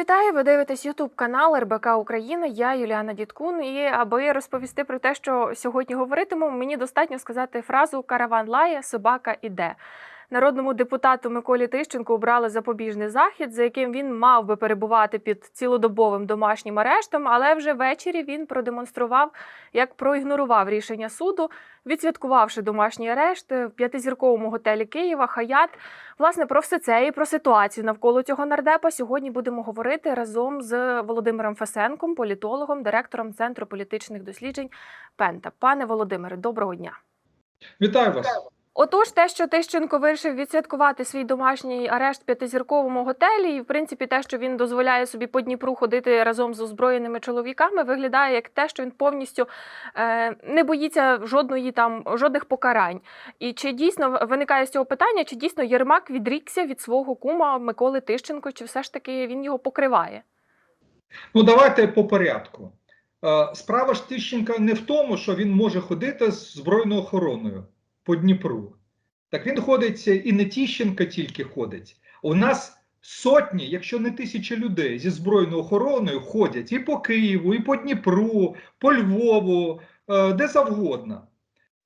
Вітаю! Ви дивитесь Ютуб канал РБК Україна. Я Юліана Діткун. І аби розповісти про те, що сьогодні говоритиму, мені достатньо сказати фразу Караван лає, собака іде. Народному депутату Миколі Тищенку обрали запобіжний захід, за яким він мав би перебувати під цілодобовим домашнім арештом, але вже ввечері він продемонстрував, як проігнорував рішення суду, відсвяткувавши домашній арешт в п'ятизірковому готелі Києва Хаят. Власне, про все це і про ситуацію навколо цього нардепа сьогодні будемо говорити разом з Володимиром Фесенком, політологом, директором Центру політичних досліджень Пента. Пане Володимире, доброго дня. Вітаю вас. Отож, те, що Тищенко вирішив відсвяткувати свій домашній арешт в п'ятизірковому готелі, і в принципі те, що він дозволяє собі по Дніпру ходити разом з озброєними чоловіками, виглядає як те, що він повністю е, не боїться жодної там жодних покарань. І чи дійсно виникає з цього питання, чи дійсно Єрмак відрікся від свого кума Миколи Тищенко, чи все ж таки він його покриває? Ну давайте по порядку. Е, Справа ж Тищенка не в тому, що він може ходити з збройною охороною по Дніпру. Так він ходить і не Тищенка тільки ходить. У нас сотні, якщо не тисячі людей зі збройною охороною ходять і по Києву, і по Дніпру, по Львову, е, де завгодно.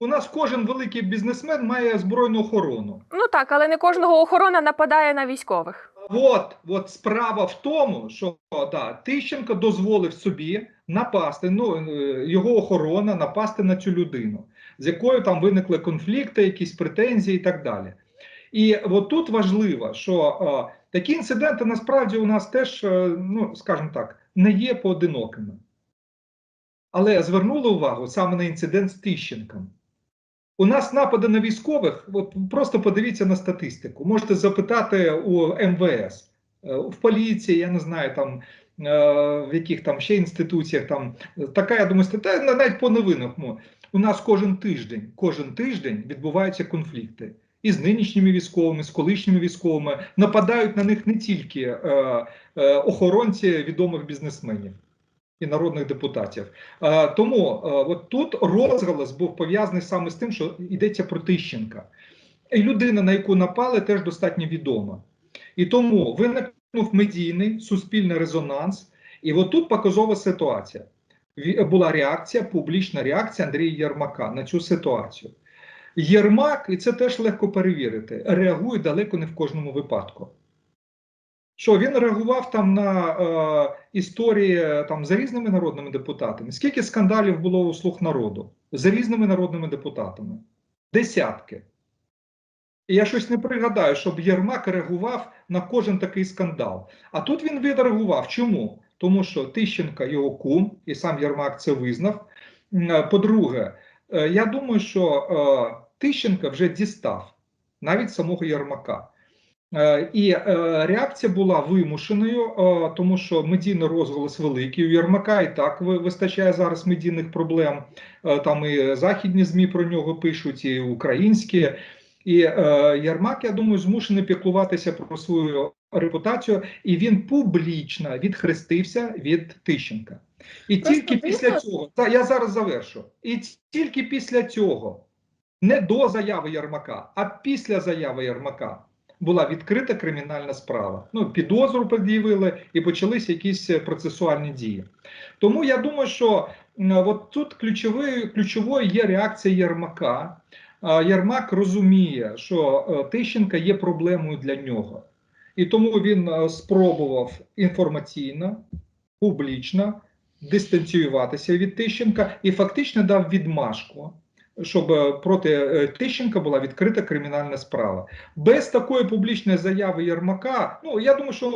У нас кожен великий бізнесмен має збройну охорону. Ну так, але не кожного охорона нападає на військових. От, от справа в тому, що да, Тищенко дозволив собі напасти, ну е, його охорона напасти на цю людину, з якою там виникли конфлікти, якісь претензії і так далі. І от тут важливо, що е, такі інциденти насправді у нас теж, е, ну скажімо так, не є поодинокими. Але звернули увагу саме на інцидент з Тищенком. У нас напади на військових, просто подивіться на статистику. Можете запитати у МВС, е, в поліції, я не знаю, там в яких там ще інституціях. Там така, я думаю, стаття, навіть по новинах. У нас кожен тиждень, кожен тиждень відбуваються конфлікти. І з нинішніми військовими, з колишніми військовими нападають на них не тільки е, е, охоронці відомих бізнесменів і народних депутатів. Е, тому е, от тут розголос був пов'язаний саме з тим, що йдеться про Тищенка. І людина, на яку напали, теж достатньо відома. І тому виникнув медійний суспільний резонанс. І от тут показова ситуація. Ві- Була реакція, публічна реакція Андрія Єрмака на цю ситуацію. Єрмак, і це теж легко перевірити, реагує далеко не в кожному випадку. Що він реагував там на е, історії е, там за різними народними депутатами? Скільки скандалів було у слуг народу за різними народними депутатами? Десятки. І я щось не пригадаю, щоб Єрмак реагував на кожен такий скандал. А тут він відреагував. Чому? Тому що Тищенка його кум, і сам Єрмак це визнав. Е, По-друге, е, я думаю, що е, Тищенка вже дістав навіть самого Єрмака. І реакція була вимушеною, тому що медійний розголос великий. У Єрмака і так вистачає зараз медійних проблем. Там і західні ЗМІ про нього пишуть, і українські. І Єрмак, я думаю, змушений піклуватися про свою репутацію, і він публічно відхрестився від Тищенка. І Просто тільки дивно. після цього, та я зараз завершу. І тільки після цього, не до заяви Єрмака, а після заяви Єрмака була відкрита кримінальна справа. Ну, підозру пред'явили і почалися якісь е, процесуальні дії. Тому я думаю, що от тут ключовою, ключовою є реакція Єрмака. А, Єрмак розуміє, що е, Тищенка є проблемою для нього. І тому він е, спробував інформаційно, публічно дистанціюватися від Тищенка і фактично дав відмашку, щоб е, проти е, Тищенка була відкрита кримінальна справа. Без такої публічної заяви Єрмака, ну я думаю, що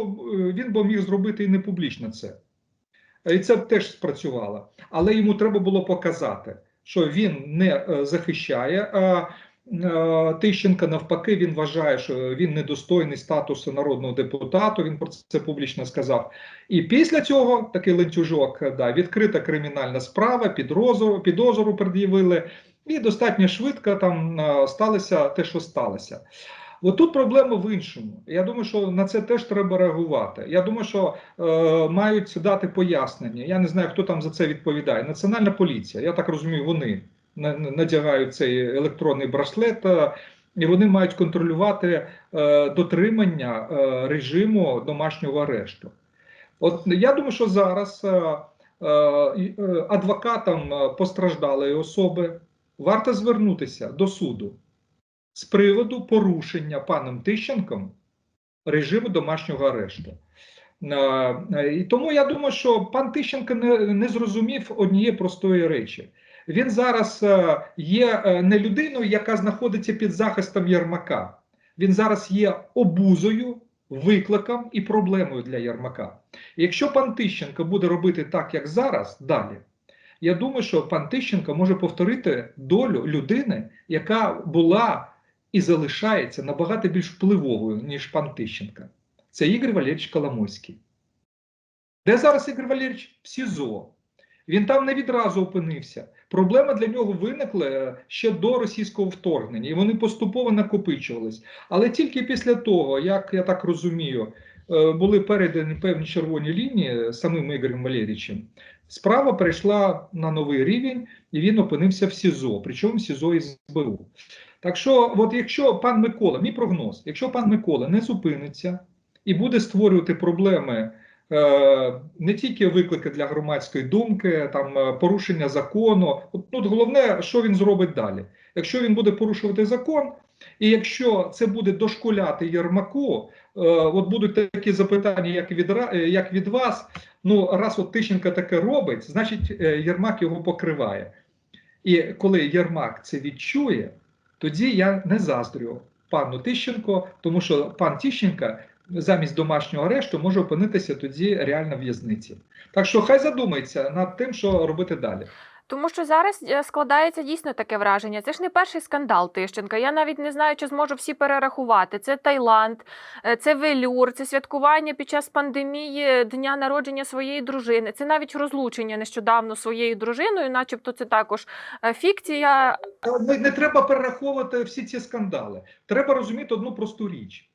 він би міг зробити і не публічно це. І це б теж спрацювало. Але йому треба було показати, що він не захищає Тищенка. Навпаки, він вважає, що він недостойний статусу народного депутата. Він про це публічно сказав. І після цього такий ланцюжок, е, да, відкрита кримінальна справа, підозру, підозру пред'явили, і достатньо швидко там е, сталося те, що сталося. От тут проблема в іншому. Я думаю, що на це теж треба реагувати. Я думаю, що е, мають дати пояснення. Я не знаю, хто там за це відповідає. Національна поліція, я так розумію, вони надягають цей електронний браслет, е, і вони мають контролювати е, дотримання е, режиму домашнього арешту. От я думаю, що зараз адвокатам постраждалої особи варто звернутися до суду з приводу порушення паном Тищенком режиму домашнього арешту. І тому я думаю, що пан Тищенко не, не зрозумів однієї простої речі. Він зараз е, є е, не людиною, яка знаходиться під захистом Єрмака. Він зараз є обузою, викликом і проблемою для Єрмака. Якщо пан Тищенко буде робити так, як зараз, далі, я думаю, що пан Тищенко може повторити долю людини, яка була і залишається набагато більш впливовою, ніж пан Тищенко. Це Ігор Валерійович Коломойський. Де зараз Ігор Валерійович? В СІЗО. Він там не відразу опинився. Проблема для нього виникла е, ще до російського вторгнення, і вони поступово накопичувались. Але тільки після того, як я так розумію, е, були передані певні червоні лінії самим Ігорем Валерійовичем, справа перейшла на новий рівень, і він опинився в СІЗО, причому в СІЗО і СБУ. Так що, от якщо пан Микола, мій прогноз, якщо пан Микола не зупиниться і буде створювати проблеми. Е, Не тільки виклики для громадської думки, там е, порушення закону. Тут головне, що він зробить далі. Якщо він буде порушувати закон, і якщо це буде дошкуляти Єрмаку, е, от будуть такі запитання, як від як від вас. Ну, раз от Тищенко таке робить, значить Єрмак його покриває. І коли Єрмак це відчує, тоді я не заздрю пану Тищенко, тому що пан Тищенко замість домашнього арешту може опинитися тоді реально в в'язниці. Так що хай задумається над тим, що робити далі. Тому що зараз е, складається дійсно таке враження. Це ж не перший скандал Тищенка. Я навіть не знаю, чи зможу всі перерахувати. Це Таїланд, е, це велюр, це святкування під час пандемії дня народження своєї дружини. Це навіть розлучення нещодавно своєю дружиною, начебто це також е, фікція. Не, не треба перераховувати всі ці скандали. Треба розуміти одну просту річ: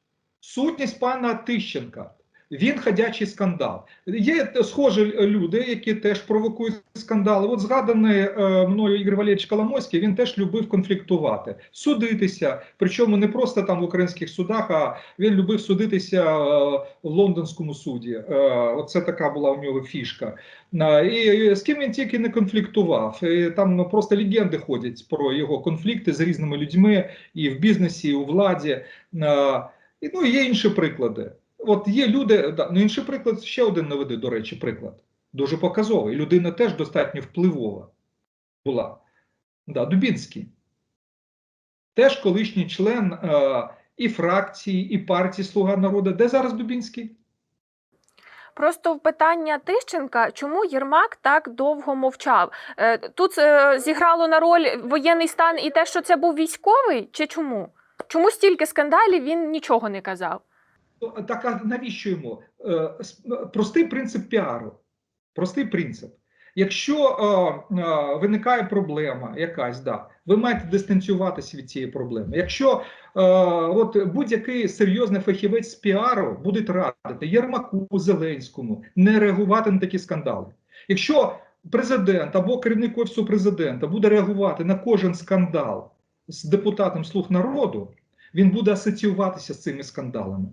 сутність пана Тищенка. Він ходячий скандал. Є схожі люди, які теж провокують скандали. От згаданий е, мною Ігор Валерійович Коломойський, він теж любив конфліктувати, судитися. Причому не просто там в українських судах, а він любив судитися е, в лондонському суді. Е, оце така була у нього фішка. Е, І, з ким він тільки не конфліктував. Там ну, просто легенди ходять про його конфлікти з різними людьми і в бізнесі, і у владі. І, ну, є інші приклади. От є люди, да, ну інший приклад, ще один наведи, до речі, приклад. Дуже показовий. Людина теж достатньо впливова була. Да, Дубінський. Теж колишній член е, і фракції, і партії Слуга народу. Де зараз Дубінський? Просто в питання Тищенка, чому Єрмак так довго мовчав? Е, Тут е, зіграло на роль воєнний стан і те, що це був військовий, чи чому? Чому стільки скандалів він нічого не казав? Ну, Так а навіщо йому? Е, е, Простий принцип піару. Простий принцип. Якщо е, е, виникає проблема якась, да, ви маєте дистанціюватися від цієї проблеми. Якщо е, от будь-який серйозний фахівець з піару буде радити Єрмаку Зеленському не реагувати на такі скандали. Якщо президент або керівник офісу президента буде реагувати на кожен скандал з депутатом слуг народу, він буде асоціюватися з цими скандалами.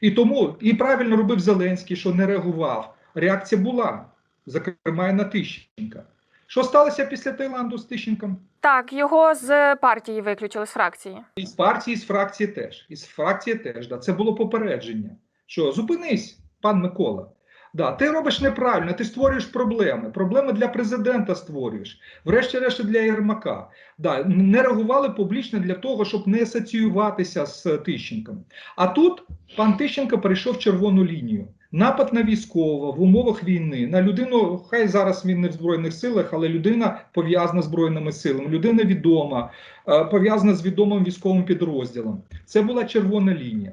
І тому і правильно робив Зеленський, що не реагував. Реакція була, зокрема, і на Тищенка. Що сталося після Таїланду з Тищенком? Так, його з партії виключили з фракції. І з партії, і з фракції теж. І з фракції теж. Да. Це було попередження. Що зупинись, пан Микола. Да, ти робиш неправильно, ти створюєш проблеми. Проблеми для президента створюєш, врешті-решт для Єрмака. Да, не реагували публічно для того, щоб не асоціюватися з Тищенком. А тут пан Тищенко перейшов червону лінію. Напад на військового в умовах війни, на людину, хай зараз він не в Збройних силах, але людина пов'язана з Збройними силами, людина відома, е, пов'язана з відомим військовим підрозділом. Це була червона лінія.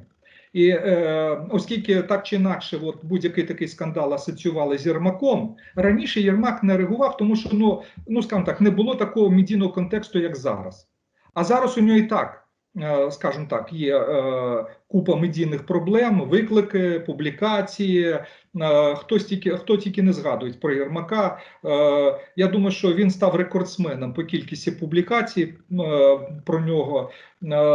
І е, оскільки так чи інакше, от будь-який такий скандал асоціювали з Єрмаком, раніше Єрмак не реагував, тому що ну, ну скажімо так, не було такого медійного контексту, як зараз. А зараз у нього і так, е, скажімо так, є е, купа медійних проблем, виклики, публікації. Е, Хтось тільки хто тільки не згадує про Єрмака. Е, Я думаю, що він став рекордсменом по кількості публікацій е, про нього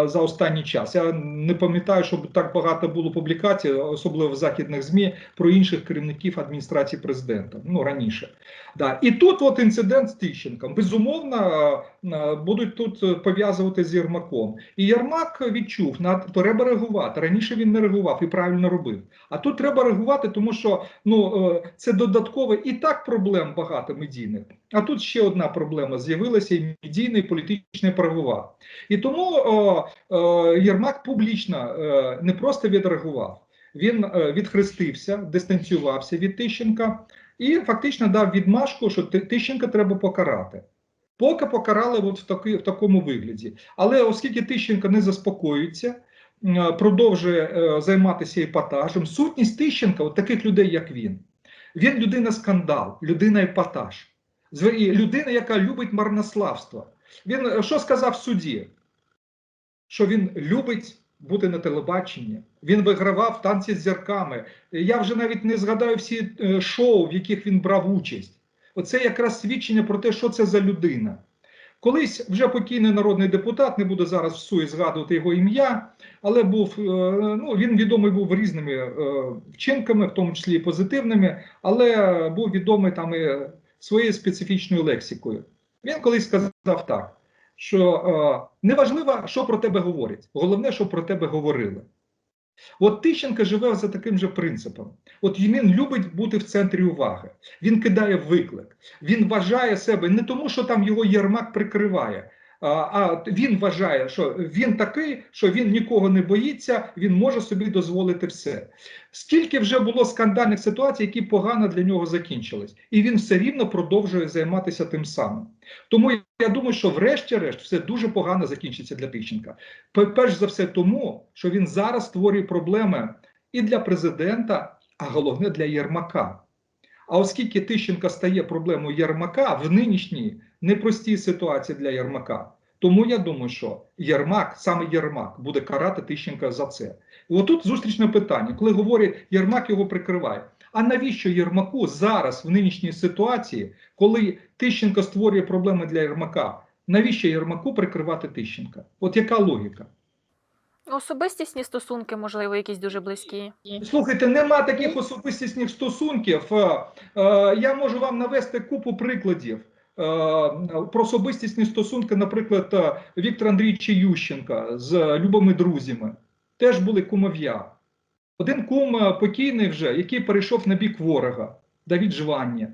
за останній час. Я не пам'ятаю, щоб так багато було публікацій, особливо в західних змі, про інших керівників адміністрації президента. Ну раніше. Да. І тут от інцидент з Тищенком. Безумовно, будуть тут пов'язувати з Єрмаком. І Єрмак відчув, на треба реагувати. Раніше він не реагував і правильно робив. А тут треба реагувати, тому що ну е, це додатково і так проблем багато медійних. А тут ще одна проблема з'явилася: і медійна, і політична, і правова. І тому е, е, Єрмак публічно е, не просто відреагував, він е, відхрестився, дистанціювався від Тищенка і фактично дав відмашку, що Тищенка треба покарати. Поки покарали от в, таки, в такому вигляді. Але оскільки Тищенко не заспокоюється, продовжує е, займатися епатажем, сутність Тищенка, от таких людей, як він, він людина скандал, людина епатаж, людина, яка любить марнославство. Він е, що сказав в суді? Що він любить бути на телебаченні. Він вигравав танці з зірками. Я вже навіть не згадаю всі е, шоу, в яких він брав участь. Оце якраз свідчення про те, що це за людина. Колись вже покійний народний депутат, не буду зараз всує згадувати його ім'я, але був е, ну він відомий був різними е, вчинками, в тому числі і позитивними, але був відомий там і своєю специфічною лексикою. Він колись сказав так, що е, неважливо, що про тебе говорять, головне, що про тебе говорили. От Тищенко живе за таким же принципом. От він любить бути в центрі уваги. Він кидає виклик. Він вважає себе не тому, що там його Єрмак прикриває. А- він вважає, що він такий, що він нікого не боїться, він може собі дозволити все. Скільки вже було скандальних ситуацій, які погано для нього закінчились, і він все рівно продовжує займатися тим самим. Тому я думаю, що врешті-решт все дуже погано закінчиться для Тищенка. Перш за все, тому що він зараз створює проблеми і для президента, а головне для Єрмака. А оскільки Тищенка стає проблемою Єрмака в нинішній непростій ситуації для Єрмака, тому я думаю, що Єрмак, саме Єрмак, буде карати Тищенка за це. І отут зустрічне питання, коли говорять, Єрмак його прикриває. А навіщо Єрмаку зараз в нинішній ситуації, коли Тищенко створює проблеми для Єрмака, навіщо Єрмаку прикривати Тищенка? От яка логіка? Особистісні стосунки, можливо, якісь дуже близькі. Слухайте, нема таких особистісних стосунків. Е, е, Я можу вам навести купу прикладів. Е, Про особистісні стосунки, наприклад, е, Віктора Андрійовича Ющенка з любими друзями. Теж були кумов'я. Один кум е, покійний вже, який перейшов на бік ворога, Давід Жвання.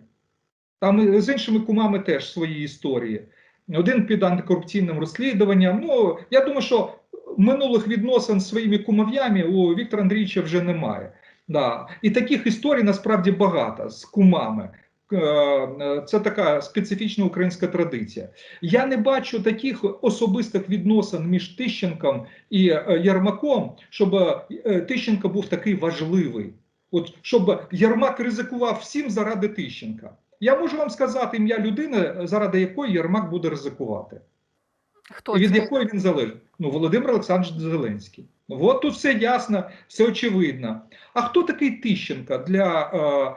Там з іншими кумами теж свої історії. Один під антикорупційним розслідуванням. Ну, я думаю, що минулих відносин з своїми кумов'ями у Віктора Андрійовича вже немає. Да. І таких історій насправді багато з кумами. Е, е, Це така специфічна українська традиція. Я не бачу таких особистих відносин між Тищенком і е, Єрмаком, щоб е, Тищенко був такий важливий. От щоб Єрмак ризикував всім заради Тищенка. Я можу вам сказати ім'я людини, заради якої Єрмак буде ризикувати. Хто І від це? якої він залежить? Ну, Володимир Олександрович Зеленський. От тут все ясно, все очевидно. А хто такий Тищенка для е, е,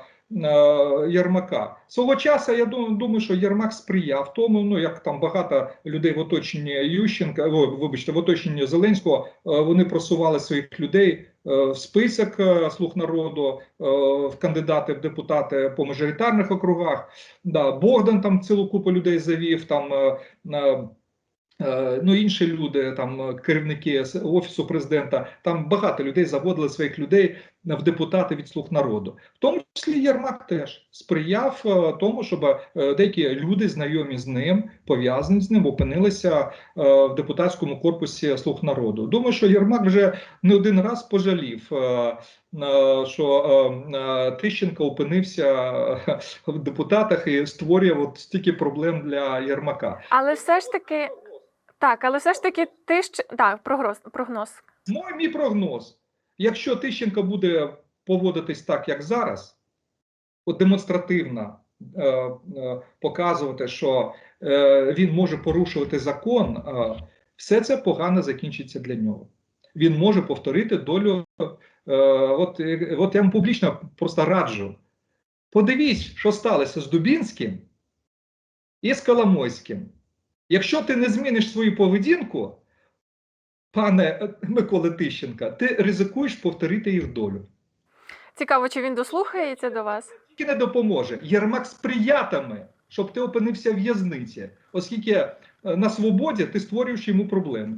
Єрмака? Свого часу я думаю, що Єрмак сприяв тому, ну як там багато людей в оточенні Ющенка, вибачте, в оточенні Зеленського, е, вони просували своїх людей е, в список е, слуг народу, е, в кандидати в депутати по мажоритарних округах. Да, Богдан там цілу купу людей завів. там. е, е, Е, Ну, інші люди, там е, керівники офісу президента, там багато людей заводили своїх людей в депутати від слуг народу. В тому числі Єрмак теж сприяв е, тому, щоб е, деякі люди, знайомі з ним, пов'язані з ним, опинилися е, в депутатському корпусі слуг народу. Думаю, що Єрмак вже не один раз пожалів. Що Тищенко опинився в депутатах і створює от стільки проблем для Єрмака. Але все ж таки, так, але все ж таки, ти ж так, прогноз, прогноз. Мой мій прогноз: якщо Тищенко буде поводитись так, як зараз, от демонстративно е, е, показувати, що е, він може порушувати закон, е, все це погано закінчиться для нього. він може повторити долю. Е, от, е, от я вам публічно просто раджу. Подивіться, що сталося з Дубінським і з Коломойським. Якщо ти не зміниш свою поведінку, пане Микола Тищенка, ти ризикуєш повторити їх долю. Цікаво, чи він дослухається до вас? Тільки не допоможе. Єрмак сприятиме, щоб ти опинився в в'язниці, оскільки е, на свободі ти створюєш йому проблеми.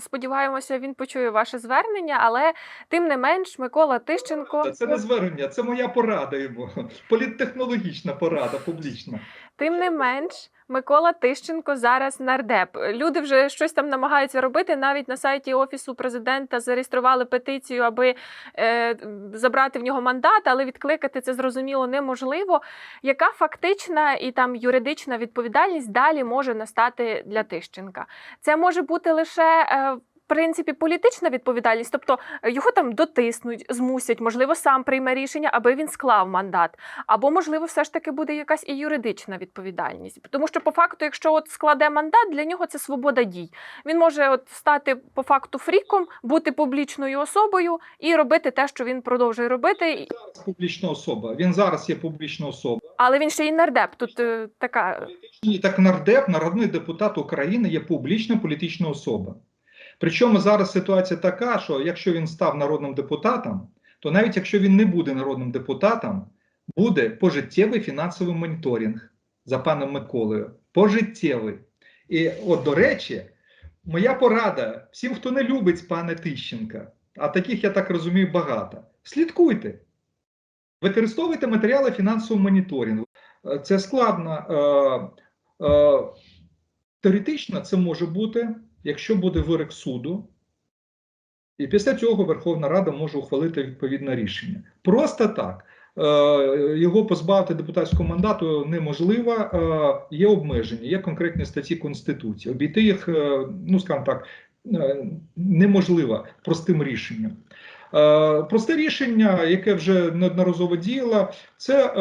Сподіваємося, він почує ваше звернення, але тим не менш, Микола Тищенко, Це не звернення, це моя порада йому. Політтехнологічна порада, публічна. Тим не менш, Микола Тищенко зараз нардеп. Люди вже щось там намагаються робити. Навіть на сайті офісу президента зареєстрували петицію, аби е, забрати в нього мандат, але відкликати це зрозуміло неможливо. Яка фактична і там юридична відповідальність далі може настати для Тищенка? Це може бути лише. Е, принципі, політична відповідальність, тобто е, його там дотиснуть, змусять, можливо, сам прийме рішення, аби він склав мандат. Або, можливо, все ж таки буде якась і юридична відповідальність. Тому що, по факту, якщо от складе мандат, для нього це свобода дій. Він може от стати по факту фріком, бути публічною особою і робити те, що він продовжує робити. І- Публічна особа. Він зараз є публічна особа. Але він ще й нардеп. Тут е, така так нардеп, народний депутат України є публічна політична особа. Причому зараз ситуація така, що якщо він став народним депутатом, то навіть якщо він не буде народним депутатом, буде пожиттєвий фінансовий моніторинг за паном Миколою. Пожиттєвий. І от, до речі, моя порада всім, хто не любить пана Тищенка, а таких, я так розумію, багато. Слідкуйте. Використовуйте матеріали фінансового моніторингу. Це складно. Е, е, Теоретично це може бути, якщо буде вирок суду, і після цього Верховна Рада може ухвалити відповідне рішення. Просто так. Е, Його позбавити депутатського мандату неможливо, е, є обмеження, є конкретні статті Конституції. Обійти їх, е, ну скажімо так, неможливо простим рішенням. Просте рішення, яке вже неодноразово діяло, це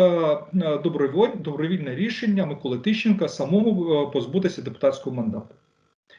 добровільне рішення Миколи Тищенка самому позбутися депутатського мандату.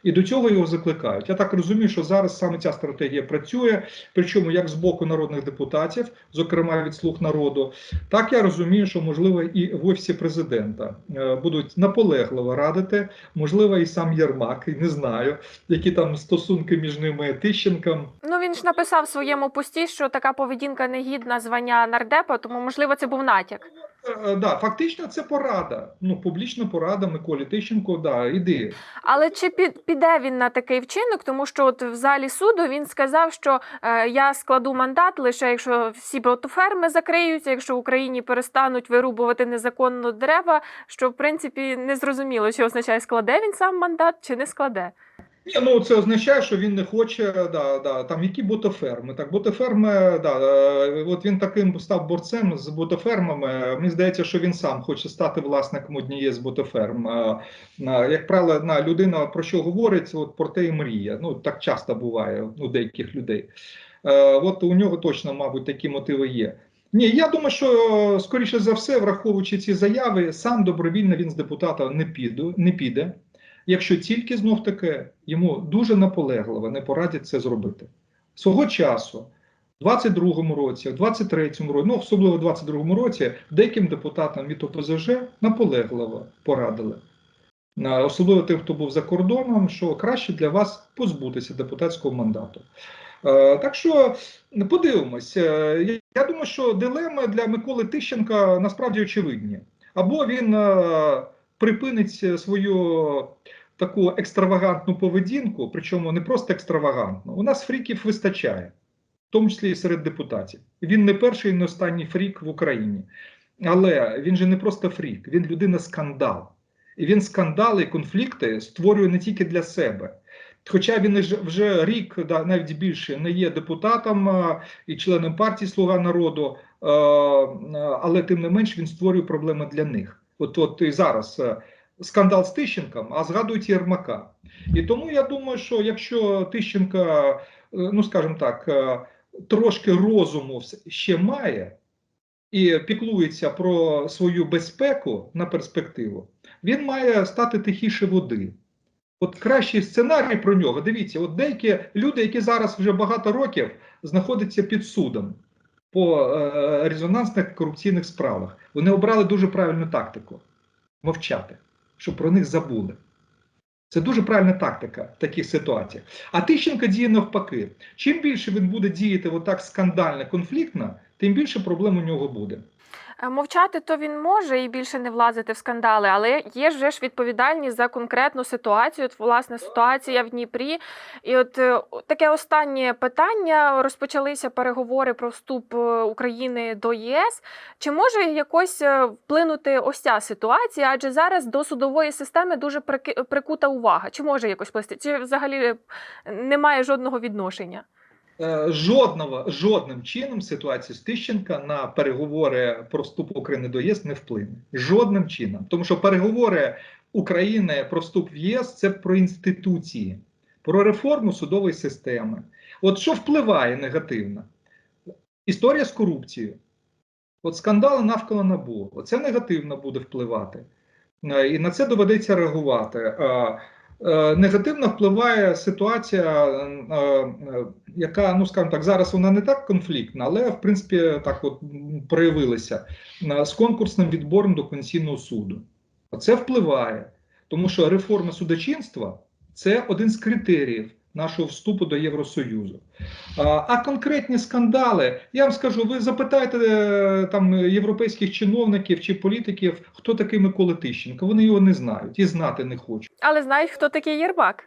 І до цього його закликають. Я так розумію, що зараз саме ця стратегія працює, причому як з боку народних депутатів, зокрема від слуг народу, так я розумію, що можливо і в офісі президента е, будуть наполегливо радити, можливо, і сам Єрмак, і не знаю, які там стосунки між ними Тищенком. ну він ж написав в своєму пості, що така поведінка не гідна звання нардепа, тому можливо це був натяк. Е, Да, фактично це порада. Ну, публічна порада Миколі Тищенко, да, іди. Але чи під, піде він на такий вчинок? Тому що от в залі суду він сказав, що е, я складу мандат лише якщо всі ботоферми закриються, якщо в Україні перестануть вирубувати незаконно дерева. Що в принципі не зрозуміло, чи означає складе він сам мандат, чи не складе. Ні, ну це означає, що він не хоче, да, да, там які ботоферми. Так, ботоферми, да, е, от він таким став борцем з ботофермами. Мені здається, що він сам хоче стати власником однієї з ботоферм. Е, е, Як правило, на людина про що говорить, от про те і мріє. Ну так часто буває у деяких людей. От у нього точно, мабуть, такі мотиви є. Ні, я думаю, що скоріше за все, враховуючи ці заяви, сам добровільно він з депутата не піду, не піде якщо тільки знов таки йому дуже наполегливо не порадять це зробити. Свого часу, в 22-му році, в 23-му році, ну особливо в 22-му році, деяким депутатам від ОПЗЖ наполегливо порадили. Особливо тим, хто був за кордоном, що краще для вас позбутися депутатського мандату. Так що подивимось. Е, Я я думаю, що дилеми для Миколи Тищенка насправді очевидні. Або він е, припинить свою таку екстравагантну поведінку, причому не просто екстравагантну. У нас фріків вистачає, в тому числі і серед депутатів. Він не перший і не останній фрік в Україні. Але він же не просто фрік, він людина скандал. І він скандали і конфлікти створює не тільки для себе. Хоча він вже рік, навіть більше, не є депутатом і членом партії Слуга народу, але тим не менш він створює проблеми для них. От от і зараз е, скандал з Тищенком, а згадують Єрмака. І тому я думаю, що якщо Тищенка, е, ну скажімо так, е, трошки розуму ще має і піклується про свою безпеку на перспективу, він має стати тихіше води. От кращий сценарій про нього. Дивіться, от деякі люди, які зараз вже багато років знаходяться під судом по е, резонансних корупційних справах, вони обрали дуже правильну тактику мовчати, щоб про них забули. Це дуже правильна тактика в таких ситуаціях. А Тищенко діє навпаки. Чим більше він буде діяти отак скандально, конфліктно, тим більше проблем у нього буде. Е, Мовчати то він може і більше не влазити в скандали, але є вже ж відповідальність за конкретну ситуацію. От, власне, ситуація в Дніпрі. І от е, таке останнє питання розпочалися переговори про вступ е, України до єС. Чи може якось вплинути ось ця ситуація? Адже зараз до судової системи дуже прикута увага. Чи може якось вплисти? Чи взагалі немає жодного відношення? Е, Жодного, жодним чином ситуація з Тищенка на переговори про вступ України до ЄС не вплине. Жодним чином. Тому що переговори України про вступ в ЄС це про інституції, про реформу судової системи. От що впливає негативно? Історія з корупцією. От скандали навколо НАБУ. Оце негативно буде впливати. Е, І на це доведеться реагувати. Е, Негативно впливає ситуація, е, е, яка, ну скажімо так, зараз вона не так конфліктна, але в принципі так от проявилася з конкурсним відбором до Конституційного суду. Це впливає, тому що реформа судочинства це один з критеріїв нашого вступу до Євросоюзу. А, а конкретні скандали, я вам скажу, ви запитайте е, там європейських чиновників чи політиків, хто такий Микола Тищенко. Вони його не знають і знати не хочуть. Але знають, хто такий Єрмак.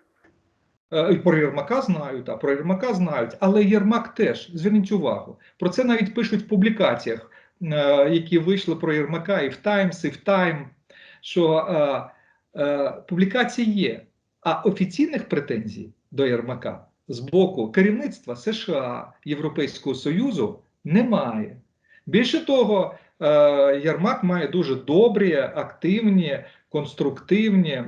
Е, Про Єрмака знають, а про Єрмака знають, але Єрмак теж зверніть увагу. Про це навіть пишуть в публікаціях, е, які вийшли про Єрмака і в Таймс, і в Тайм, що е, е, публікації є, а офіційних претензій до Єрмака з боку керівництва США, Європейського Союзу немає. Більше того, Ярмак має дуже добрі, активні, конструктивні е,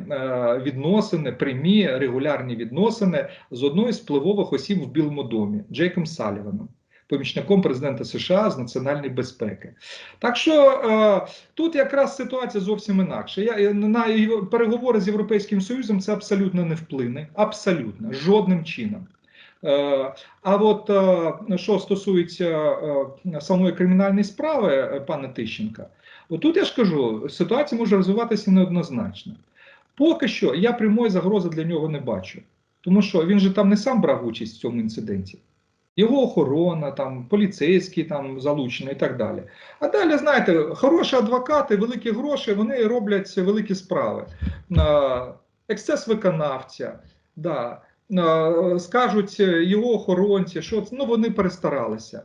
відносини, прямі регулярні відносини з одною з впливових осіб в Білому домі Джейком Саліваном, помічником президента США з національної безпеки. Так що е, тут якраз ситуація зовсім інакша. Я, на переговори з Європейським Союзом це абсолютно не вплине, абсолютно жодним чином. Е, А от е, що стосується е, самої кримінальної справи пана Тищенка, отут я ж кажу, ситуація може розвиватися неоднозначно. Поки що я прямої загрози для нього не бачу, тому що він же там не сам брав участь в цьому інциденті. Його охорона, там, поліцейські там залучені і так далі. А далі, знаєте, хороші адвокати, великі гроші, вони роблять великі справи. Ексцес виконавця, да. Скажуть його охоронці, що ну, вони перестаралися.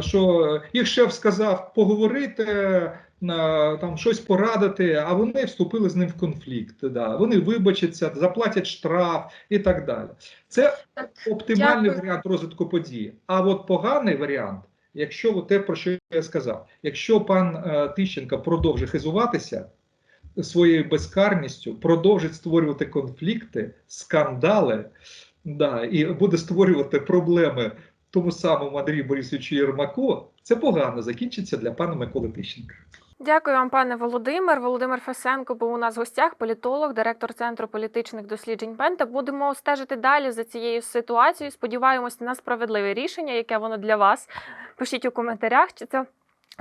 Що їх шеф сказав поговорити, там щось порадити, а вони вступили з ним в конфлікт. Да. Вони вибачаться, заплатять штраф і так далі. Це оптимальний Дякую. варіант розвитку події. А от поганий варіант, якщо те, про що я сказав, якщо пан е, Тищенко продовжить хизуватися своєю безкарністю, продовжить створювати конфлікти, скандали, да, і буде створювати проблеми тому самому Андрію Борисовичу Єрмаку, це погано закінчиться для пана Миколи Тищенка. Дякую вам, пане Володимир. Володимир Фесенко був у нас в гостях, політолог, директор центру політичних досліджень Пента. Будемо стежити далі за цією ситуацією. Сподіваємось на справедливе рішення, яке воно для вас. Пишіть у коментарях, чи це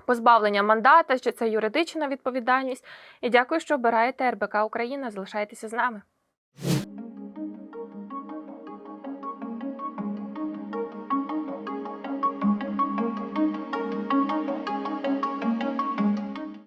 позбавлення мандата, чи це юридична відповідальність. І дякую, що обираєте РБК Україна. Залишайтеся з нами.